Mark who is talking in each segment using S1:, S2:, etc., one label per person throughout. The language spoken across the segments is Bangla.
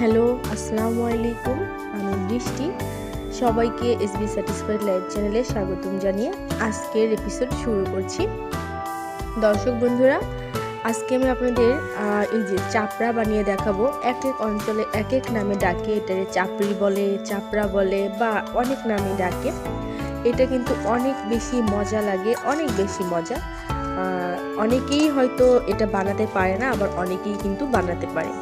S1: হ্যালো, আসসালামু আলাইকুম। আমি বৃষ্টি। সবাইকে এসবি স্যাটিসফাইড লাইভ চ্যানেলে স্বাগতম জানিয়ে আজকের এপিসোড শুরু করছি। দর্শক বন্ধুরা, আজকে আমি আপনাদের এই যে চাপড়া বানিয়ে দেখাবো। এক এক অঞ্চলে এক এক নামে ডাকে। এটারে চাপড়ি বলে, চাপড়া বলে বা অনেক নামে ডাকে। এটা কিন্তু অনেক বেশি মজা লাগে, অনেক বেশি মজা। অনেকেই হয়তো এটা বানাতে পারে না, আবার অনেকেই কিন্তু বানাতে পারে।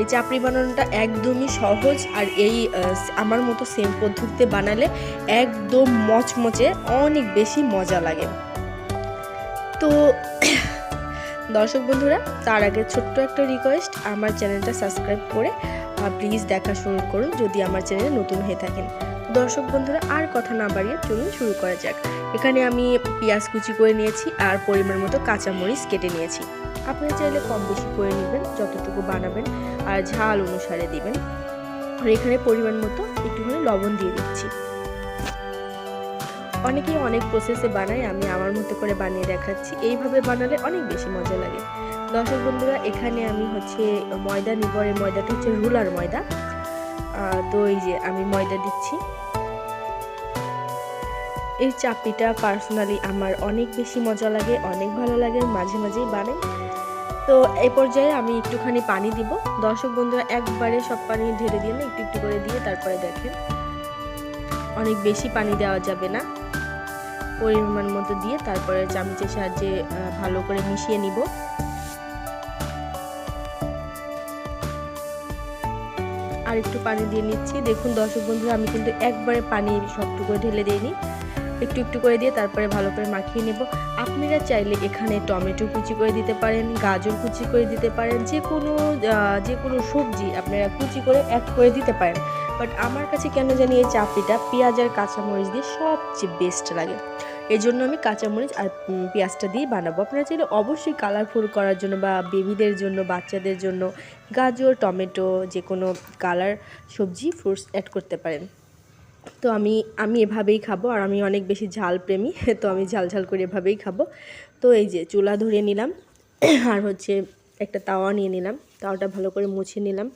S1: এই চাপড়ি বানানোটা একদমই সহজ আর এই আমার মতো সেম পদ্ধতিতে বানালে একদম মচমচে অনেক বেশি মজা লাগে। তো, দর্শক বন্ধুরা, তার আগে ছোট্ট একটা রিকোয়েস্ট আমার চ্যানেলটা সাবস্ক্রাইব করে প্লিজ দেখা শুরু করুন যদি আমার চ্যানেলে নতুন হয়ে থাকেন। দর্শক বন্ধুরা, আর কথা না বাড়িয়ে চলুন শুরু করা যাক। এখানে আমি পেঁয়াজ কুচি করে নিয়েছি আর পরিমাণ মতো কাঁচামরিচ কেটে নিয়েছি। আপনারা চাইলে কম বেশি করে নেবেন, যতটুকু বানাবেন আর ঝাল অনুসারে দিবেন। আর এখানে পরিমাণ মতো একটুখানি লবণ দিয়ে দিচ্ছি। অনেকেই অনেক প্রসেসে বানায়, আমি আমার মতো করে বানিয়ে দেখাচ্ছি। এইভাবে বানালে অনেক বেশি মজা লাগে। দর্শক বন্ধুরা, এখানে আমি হচ্ছে ময়দা নিব। আর এই ময়দাটা হচ্ছে রুলার ময়দা। তো এই যে আমি ময়দা দিচ্ছি। এই চাপড়িটা পার্সোনালি আমার অনেক বেশি মজা লাগে, অনেক ভালো লাগে, মাঝে মাঝেই বানাই। তো এই পর্যায়ে আমি একটুখানি পানি দিব। দর্শক বন্ধুরা, একবারে সব পানি ঢেলে দিয়ে না, একটু একটু করে দিয়ে তারপরে দেখেন। অনেক বেশি পানি দেওয়া যাবে না। পরিমাণ মতো দিয়ে তারপরে চামচের সাহায্যে ভালো করে মিশিয়ে নিব। আর একটু পানি দিয়ে নিচ্ছি। দেখুন দর্শক বন্ধুরা, আমি কিন্তু একবারে পানি সবটুকু ঢেলে দিইনি। একটু একটু করে দিয়ে তারপরে ভালো করে মাখিয়ে নেব। আপনারা চাইলে এখানে টমেটো কুচি করে দিতে পারেন, গাজর কুচি করে দিতে পারেন, যে কোনো যে কোনো সবজি আপনারা কুচি করে অ্যাড করে দিতে পারেন। বাট আমার কাছে কেন জানি এই চাপড়িটা পেঁয়াজ আর কাঁচামরিচ দিয়ে সবচেয়ে বেস্ট লাগে। এই জন্য আমি কাঁচামরিচ আর পেঁয়াজটা দিয়ে বানাবো। আপনারা চাইলে অবশ্যই কালারফুল করার জন্য বা বেবিদের জন্য, বাচ্চাদের জন্য গাজর, টমেটো যে কোনো কালার সবজি ফ্রুটস অ্যাড করতে পারেন। তো আমি আমি এভাবেই খাব আর আমি অনেক বেশি ঝাল প্রেমী তো আমি ঝাল ঝাল করে এভাবেই খাব। তো এই যে চুলা ধরে নিলাম, আর হচ্ছে একটা তাওয়া নিয়ে নিলাম তাওয়াটা ভালো করে মুছে নিলাম।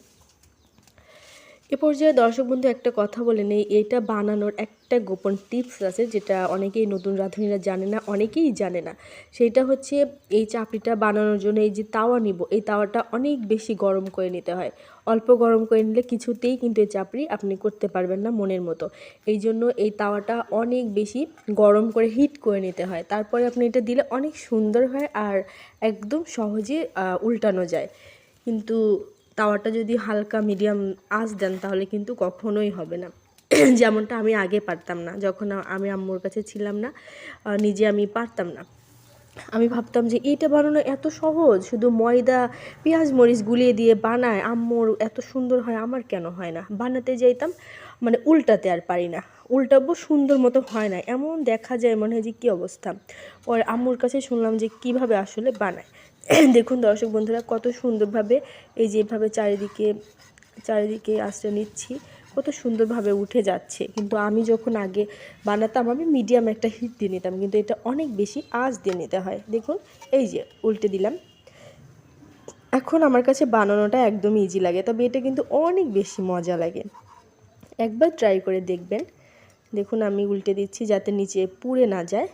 S1: এ পর্যায়ে দর্শক বন্ধু একটা কথা বলে নেই, এটা বানানোর একটা গোপন টিপস আছে যেটা অনেকেই নতুন রাঁধুনিরা জানে না, অনেকেই জানে না। সেটা হচ্ছে এই চাপড়িটা বানানোর জন্য এই যে তাওয়া নিব, এই তাওয়াটা অনেক বেশি গরম করে নিতে হয়। অল্প গরম করে নিলে কিছুতেই কিন্তু এই চাপড়ি আপনি করতে পারবেন না মনের মতো। এই জন্য এই তাওয়াটা অনেক বেশি গরম করে হিট করে নিতে হয়। তারপরে আপনি এটা দিলে অনেক সুন্দর হয় আর একদম সহজে উল্টানো যায়। কিন্তু তাওয়াটা যদি হালকা মিডিয়াম আঁচ দেন, তাহলে কিন্তু কখনোই হবে না। যেমনটা আমি আগে পারতাম না, যখন আমি আম্মুর কাছে ছিলাম না নিজে আমি পারতাম না। আমি ভাবতাম যে এইটা বানানো এত সহজ, শুধু ময়দা, পেঁয়াজ, মরিচ গুলিয়ে দিয়ে বানায়, আম্মুর এত সুন্দর হয়, আমার কেন হয় না? বানাতে যাইতাম মানে উল্টাতে আর পারি না। উল্টাবো সুন্দর মতো হয় না। এমন দেখা যায় মনে হয় যে কী অবস্থা। ওর আম্মুর কাছে শুনলাম যে কীভাবে আসলে বানায়। দেখুন দর্শক বন্ধুরা, কত সুন্দরভাবে এই যেভাবে চারিদিকে চারিদিকে আশ্রয় নিচ্ছি, কত সুন্দরভাবে উঠে যাচ্ছে। কিন্তু আমি যখন আগে বানাতাম, আমি মিডিয়াম একটা হিট দিয়ে নিতাম। কিন্তু এটা অনেক বেশি আঁচ দিয়ে নিতে হয়। দেখুন, এই যে উল্টে দিলাম। এখন আমার কাছে বানানোটা একদম ইজি লাগে। তবে এটা কিন্তু অনেক বেশি মজা লাগে। একবার ট্রাই করে দেখবেন। দেখুন, আমি উল্টে দিচ্ছি যাতে নিচে পুড়ে না যায়।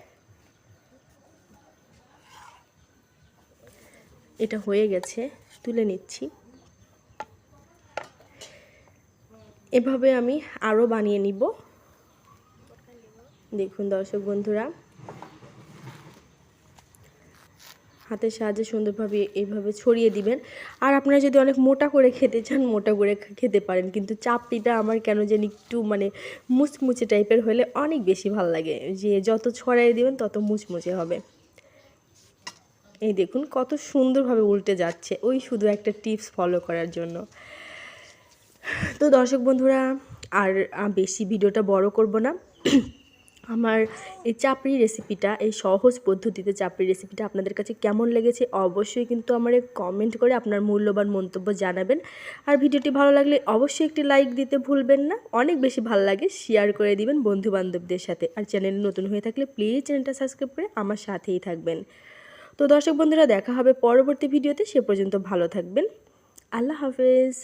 S1: এটা হয়ে গেছে, তুলে নিচ্ছি। এভাবে আমি আরও বানিয়ে নিব। দেখুন, দর্শক বন্ধুরা হাতের সাহায্যে সুন্দরভাবে এইভাবে ছড়িয়ে দিবেন। আর আপনারা যদি অনেক মোটা করে খেতে চান, মোটা করে খেতে পারেন। কিন্তু চাপড়িটা আমার কেন যেন একটু মানে মুচমুচে টাইপের হলে অনেক বেশি ভালো লাগে। যে যত ছড়াই দিবেন, তত মুচমুচে হবে। এই দেখুন, কত সুন্দরভাবে উল্টে যাচ্ছে। ওই শুধু একটা টিপস ফলো করার জন্য। তো দর্শক বন্ধুরা, আর বেশি ভিডিওটা বড় করব না। আমার এই চাপড়ি রেসিপিটা এই সহজ পদ্ধতিতে চাপড়ি রেসিপিটা আপনাদের কাছে কেমন লেগেছে অবশ্যই কিন্তু আমার কমেন্ট করে আপনার মূল্যবান মন্তব্য জানাবেন। আর ভিডিওটি ভালো লাগলে অবশ্যই একটি লাইক দিতে ভুলবেন না। অনেক বেশি ভালো লাগে শেয়ার করে দিবেন বন্ধু বান্ধবদের সাথে। আর চ্যানেল নতুন হয়ে থাকলে প্লিজ চ্যানেলটা সাবস্ক্রাইব করে আমার সাথেই থাকবেন। তো দর্শক বন্ধুরা, দেখা হবে পরবর্তী ভিডিওতে সে পর্যন্ত ভালো থাকবেন। আল্লাহ হাফেজ।